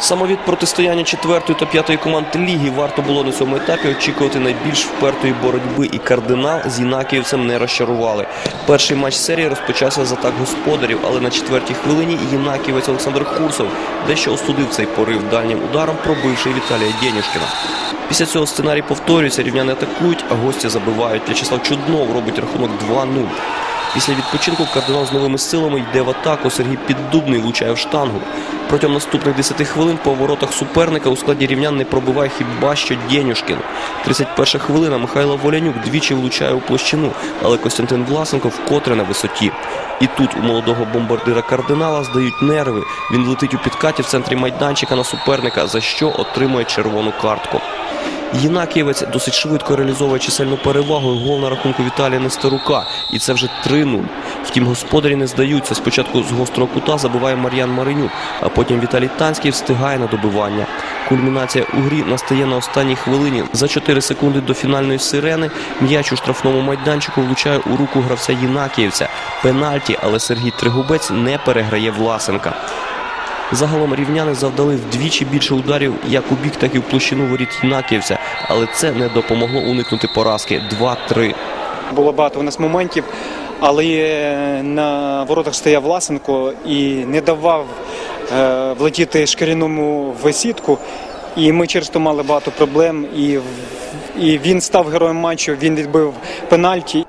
Саме від протистояння четвертої та п'ятої команд ліги варто було на цьому етапі очікувати найбільш впертої боротьби, і кардинал з Єнакіївцем не розчарували. Перший матч серії розпочався з атак господарів, але на четвертій хвилині Єнакієвець Олександр Хурсов дещо остудив цей порив дальнім ударом, пробивши Віталія Дєнюшкіна. Після цього сценарій повторюється, рівняни атакують, а гості забивають. В'ячеслав Чуднов робить рахунок 2-0. Після відпочинку кардинал з новими силами йде в атаку. Сергій Піддубний влучає в штангу. Протягом наступних 10 хвилин по воротах суперника у складі рівнян не пробиває хіба що Дєнюшкін. 31 хвилина Михайло Волянюк двічі влучає у площину, але Костянтин Власенко вкотре на висоті. І тут у молодого бомбардира кардинала здають нерви. Він летить у підкаті в центрі майданчика на суперника, за що отримує червону картку. Єнакієвець досить швидко реалізовує чисельну перевагу і гол на рахунку Віталія Нестерука. І це вже 3-0. Втім, господарі не здаються. Спочатку з гострого кута забиває Мар'ян Маринюк, а потім Віталій Танський встигає на добивання. Кульмінація у грі настає на останній хвилині. За 4 секунди до фінальної сирени м'яч у штрафному майданчику влучає у руку гравця Єнакієвця. Пенальті, але Сергій Тригубець не переграє Власенка. Загалом рівняни завдали вдвічі більше ударів як у бік, так і в площину воріт Єнакіївця, але це не допомогло уникнути поразки 2-3. Було багато у нас моментів, але на воротах стояв Власенко і не давав е, влетіти шкіряному в сітку. І ми через то мали багато проблем. І, і він став героєм матчу, він відбив пенальті.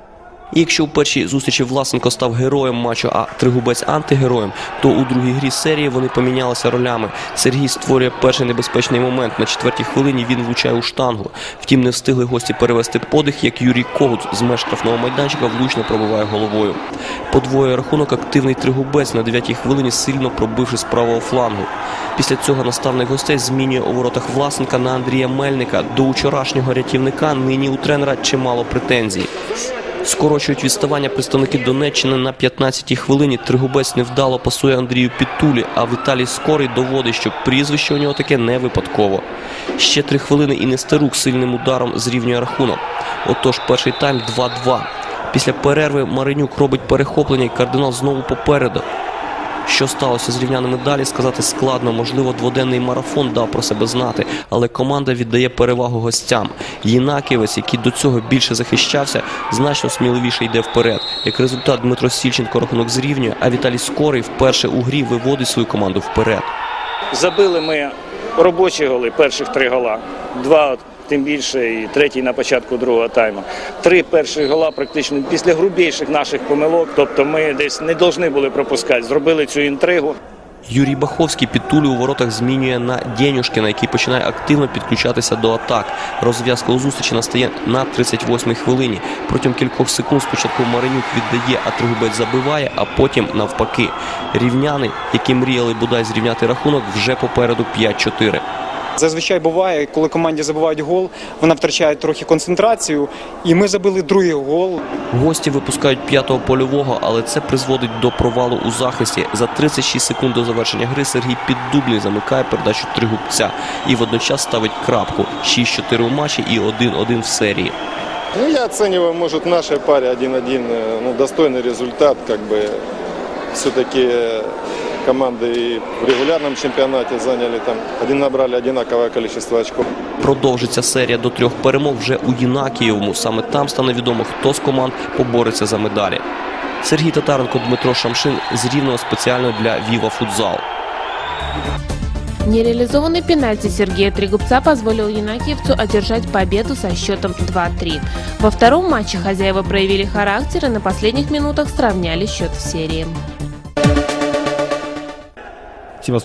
Якщо у першій зустрічі Власенко став героєм матчу, а Тригубець антигероєм, то у другій грі серії вони помінялися ролями. Сергій створює перший небезпечний момент. На четвертій хвилині він влучає у штангу. Втім, не встигли гості перевести подих, як Юрій Когут з меж штрафного майданчика влучно пробиває головою. Подвоює рахунок активний Тригубець на дев'ятій хвилині, сильно пробивши з правого флангу. Після цього наставник гостей змінює у воротах Власенка на Андрія Мельника. До вчорашнього рятівника нині у тренера чимало претензій. Скорочують відставання представники Донеччини на 15-й хвилині. Тригубець невдало пасує Андрію Підтулі, а Віталій Скорий доводить, що прізвище у нього таке не випадково. Ще три хвилини і Нестерук сильним ударом зрівнює рахунок. Отож, перший тайм 2-2. Після перерви Маринюк робить перехоплення і кардинал знову попереду. Що сталося з рівняними далі, сказати складно. Можливо, дводенний марафон дав про себе знати, але команда віддає перевагу гостям. Єнаківець, який до цього більше захищався, значно сміливіше йде вперед. Як результат, Дмитро Сільченко рахунок зрівнює, а Віталій Скорий вперше у грі виводить свою команду вперед. Забили ми робочі голи, перших три гола. Два, тим більше, і третій на початку другого тайму. Три перших гола практично після грубіших наших помилок. Тобто ми десь не повинні були пропускати. Зробили цю інтригу. Юрій Баховський підтулю у воротах змінює на Дєнюшкіна, який починає активно підключатися до атак. Розв'язка у зустрічі настає на 38-й хвилині. Протягом кількох секунд спочатку Маринюк віддає, а Тригубець забиває, а потім навпаки. Рівняни, які мріяли бодай зрівняти рахунок, вже попереду 5-4. Зазвичай буває, коли команді забивають гол, вона втрачає трохи концентрацію. І ми забили другий гол. Гості випускають п'ятого польового, але це призводить до провалу у захисті. За 36 секунд до завершення гри Сергій Піддубний замикає передачу тригубця і водночас ставить крапку. 6-4 у матчі і 1-1 в серії. Ну, я оцениваю, может, в нашей паре 1-1 э, ну, достойный результат. Как бы все-таки команды и в регулярном чемпионате заняли там, один набрали одинаковое количество очков. Продовжиться серія до трьох перемог вже у Єнакієвому. Саме там стане відомо, хто з команд побореться за медалі. Сергій Татаренко, Дмитро Шамшин з Рівного спеціально для Віва Футзал. Нереализованный пенальти Сергея Трегубца позволил Янакиевцу одержать победу со счетом 2-3. Во втором матче хозяева проявили характер и на последних минутах сравняли счет в серии. Sivas